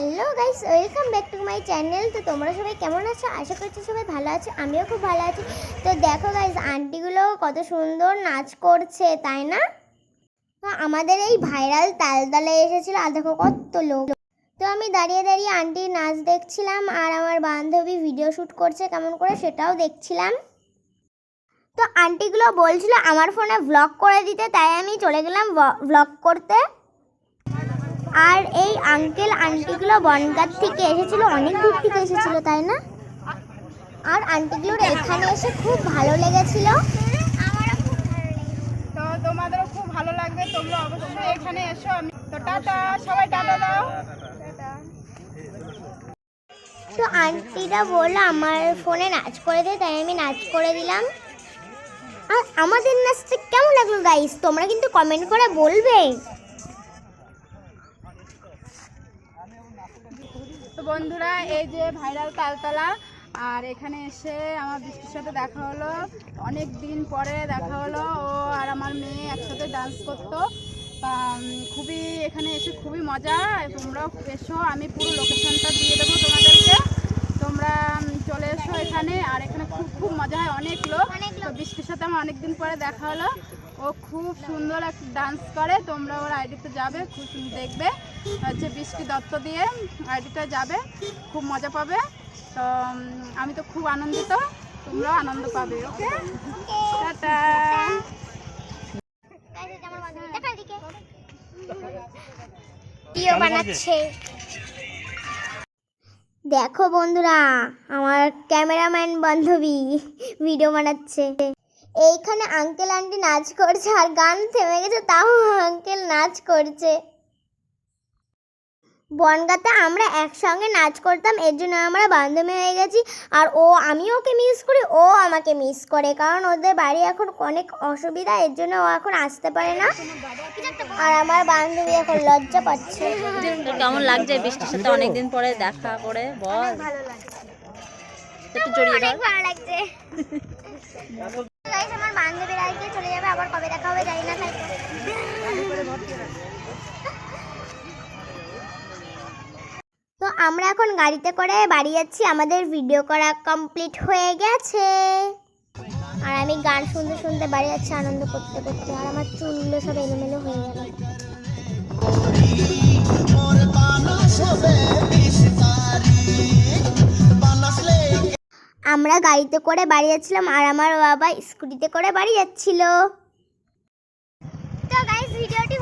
Hello guys welcome back to my channel তো তোমরা সবাই কেমন আছো? আশা করছি সবাই ভালো আছো, আমিও খুব ভালো আছি। তো দেখো গাইস আন্টিগুলো কত সুন্দর নাচ করছে, তাই না? তো আমাদের এই ভাইরাল তালতালে এসেছিল, আর দেখো কত লোক। তো আমি দাঁড়িয়ে দাঁড়িয়ে আন্টির নাচ দেখছিলাম, আর আমার বান্ধবী ভিডিও শ্যুট করছে, কেমন করে সেটাও দেখছিলাম। তো আন্টিগুলো বলছিল আমার ফোনে ব্লগ করে দিতে, তাই আমি চলে গেলাম ব্লগ করতে। আর এই আঙ্কেল আন্টিগুলো বনগাঁ থেকে এসেছিল অনেক দূর থেকে এসেছিল তাই না? আর আন্টিগুলোর এখানে এসে খুব ভালো লেগেছিল। তো তোমাদেরও খুব ভালো লাগবে তোমরা অবশ্যই এখানে এসো আমি তো টাটা সবাই টাটা দাও। তো আন্টিটা বলল আমার ফোনে নাচ করে দে তাই আমি নাচ করে দিলাম। আর আমাদের নাচটা কেমন লাগল গাইস তোমরা কিন্তু কমেন্ট করে বলবে। বন্ধুরা এই যে ভাইরাল তালতলা আর এখানে এসে আমার বৃষ্টির সাথে দেখা হলো। অনেক দিন পরে দেখা হলো। ও আর আমার মেয়ে একসাথে ডান্স করতো। খুবই এখানে এসে খুবই মজা। তোমরাও এসো। আমি পুরো লোকেশনটা দিয়ে দেবো তোমাদেরকে। তোমরা চলে এসো এখানে। আর এখানে খুব খুব মজা হয়। অনেক লোক। তো বৃষ্টির সাথে আমার অনেকদিন পরে দেখা হলো। ও খুব সুন্দর এক ডান্স করে। তোমরা ওর আইডিতে যাবে খুব দেখবে। হচ্ছে বৃষ্টি দত্ত দিয়ে আইডিটা যাবে খুব মজা পাবে। তো আমি তো খুব আনন্দিত তোমরাও আনন্দ পাবে ওকে? টাটা। বানাচ্ছে। দেখো বন্ধুরা আমার ক্যামেরাম্যান বান্ধবী ভিডিও বানাচ্ছে। এইখানে আঙ্কেল আন্টি নাচ করছে আর গান থেমে গেছে তাও আঙ্কেল নাচ করছে। বনগাতে আমরা একসঙ্গে নাচ করতাম এর জন্য আমরা বান্ধবী হয়ে গেছি। আর ও আমি ওকে মিস করি ও আমাকে মিস করে। কারণ ওদের বাড়ি এখন অনেক অসুবিধা এর জন্য ও এখন আসতে পারে না। আর আমার বান্ধবী এখন লজ্জা পাচ্ছে। কেমন লাগছে বৃষ্টির সাথে? অনেকদিন পরে দেখা করে বল। ভালো লাগছে। একটু জড়িয়ে অনেক ধর ভালো লাগছে। আমার বান্ধবীর আজকে চলে যাবে আবার কবে দেখা হবে জানি না। আমরা এখন গাড়িতে করে বাড়ি যাচ্ছি। আমাদের ভিডিও করা কমপ্লিট হয়ে গেছে। আর আমি গান শুনতে শুনতে বাড়ি যাচ্ছি, আনন্দ করতে করতে। আর আমার চুলগুলো সব এলোমেলো হয়ে গেল। আমরা গাড়িতে করে বাড়ি যাচ্ছিলাম আর আমার বাবা স্কুটিতে করে বাড়ি যাচ্ছিল। তো গাইস ভিডিওটি